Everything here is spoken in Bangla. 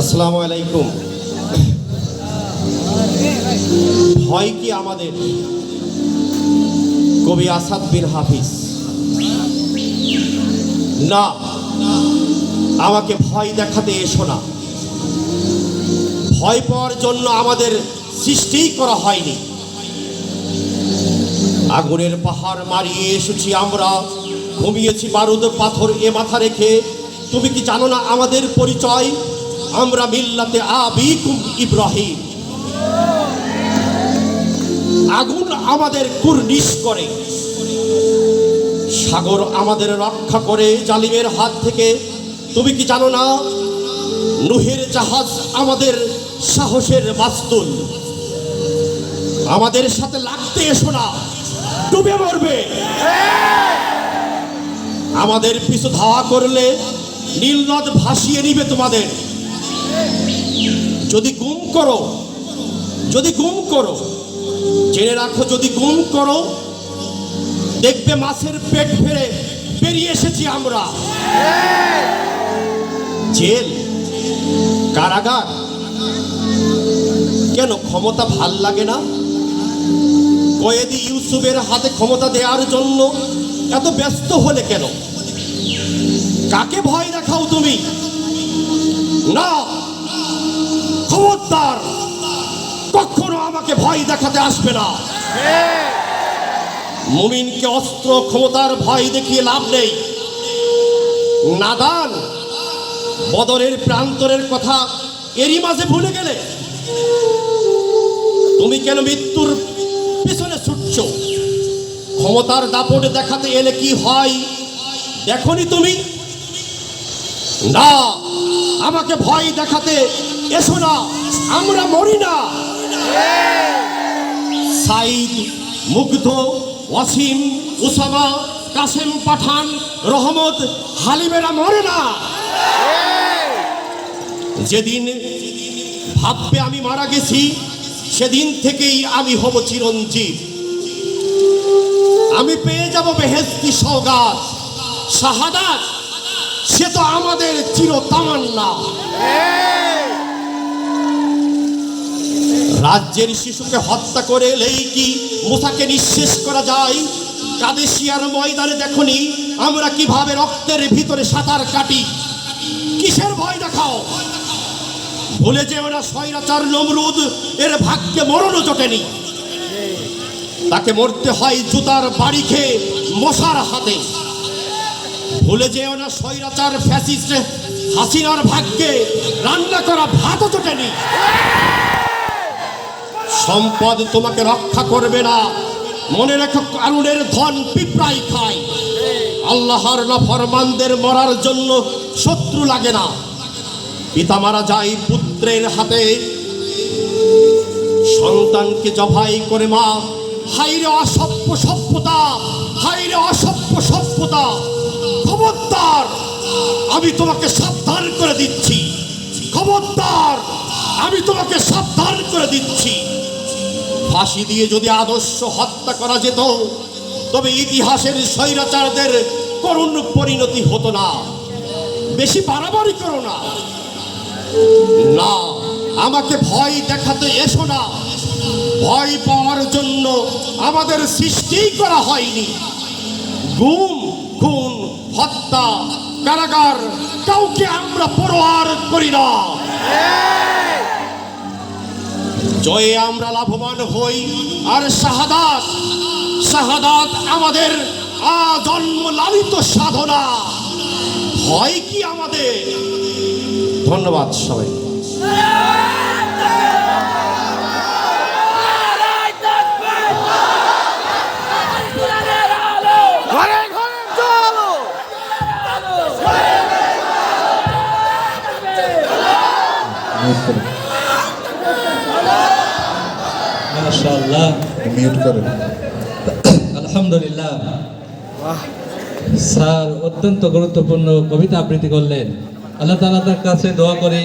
আসসালামু আলাইকুম। ভয় কি আমাদের? কবি আসাদ বিন হাফিজ। না, আমাকে ভয় দেখাতে এসো না। ভয় পাওয়ার জন্য আমাদের সৃষ্টিই করা হয়নি। আগুনের পাহাড় মারিয়ে এসেছি আমরা। ঘুমিয়েছি বারুদ পাথর এ মাথা রেখে। তুমি কি জানো না আমাদের পরিচয়? আমরা মিল্লাতে আবিকুম ইব্রাহিম। আগুন আমাদের কুর্নিশ করে। সাগর আমাদের রক্ষা করে জালিমের হাত থেকে। তুমি কি জানো না? নুহের জাহাজ আমাদের সাহসের মাস্তুল আমাদের সাথে লাগতে এসো না। ডুবে মরবে। আমাদের পিছু ধাওয়া করলে নীলনদ ভাসিয়ে নিবে তোমাদের। যদি গুম করো, যদি গুম করো, জেনে রাখো যদি গুম করো, দেখবে মাছের পেট ফেরে বেরিয়ে এসেছি আমরা। জেল, কারাগার, কেন ক্ষমতা ভালো লাগে না? কয়েদি ইউসুফের হাতে ক্ষমতা দেওয়ার জন্য এত ব্যস্ত হলে কেন? কাকে ভয় দেখাও তুমি? না! আমাকে ভয় দেখাতে আসবে না। মুমিনকে অস্ত্র ক্ষমতার ভয় দেখিয়ে লাভ নেই। নাদান বদরের প্রান্তরের কথা এরই মাঝে ভুলে গেলে। তুমি কেন মৃত্যুর পিছনে ছুটছ? ক্ষমতার দাপট দেখাতে এলে কি হয়? দেখনি তুমি? না, আমাকে ভয় দেখাতে এসো না, আমরা মরি না। সাইদ, মুগ্ধ, ওয়াসিম, উসামা, কাসেম পাঠান, রহমত, হালিমেরা মরে না যেদিন ভাববে আমি মারা গেছি, সেদিন থেকেই আমি হব চিরঞ্জীব। আমি পেয়ে যাব বেহেস্তি সৌগাত শাহাদাত, সে তো আমাদের চির তামান্না রাজ্যের শিশুকে হত্যা করে এলেই কি মুসাকে নিঃশেষ করা যায়? কাদেশিয়ার ময়দানে দেখনি, আমরা কীভাবে রক্তের ভিতরে সাঁতার কাটি? কিসের ভয় দেখাও? ভুলে যে ওরা স্বৈরাচার নমরুদ, এর ভাগ্যে মরণও জোটেনি। তাকে মরতে হয় জুতার বাড়ি খেয়ে মশার হাতে। ভুলে যেও না স্বৈরাচার ফ্যাসিস্ট, হাসিনার ভাগ্যে রান্না করা ভাতও জোটেনি। সম্পদ তোমাকে রক্ষা করবে না। মনে রেখো, কারুনের ধন পিঁপড়াই খায়। আল্লাহর নফরমানদের মরার জন্য শত্রু লাগে না। পিতা মারা যায় পুত্রের হাতে। সন্তানকে জবাই করে মা হাইরে অসভ্য সভ্যতা হাইরে অসভ্য সভ্যতা। খবরদার, আমি তোমাকে সাবধান করে দিচ্ছি। খবরদার, আমি তোমাকে সাবধান করে দিচ্ছি। ফাঁসি দিয়ে যদি আদর্শ হত্যা করা যেত, তবে ইতিহাসের স্বৈরাচারদের করুণ পরিণতি হতো না। বেশি বাড়াবাড়ি করো না। না, আমাকে ভয় দেখাতে এসো না। ভয় পাওয়ার জন্য আমাদের সৃষ্টি করা হয়নি। গুম, খুন, হত্যা, কারাগার কাউকে আমরা পরোয়ার করি না। জয়ে আমরা লাভবান হই। আর শাহাদাত শাহাদাত আমাদের আজন্ম লালিত সাধনা। হয় কি আমাদের? ধন্যবাদ সবাই। ঘরে ঘরে মাশাআল্লাহ। মিউট করেন। আলহামদুলিল্লাহ। স্যার অত্যন্ত গুরুত্বপূর্ণ কবিতা আবৃত্তি করলেন। আল্লাহ তাআলার কাছে দোয়া করি।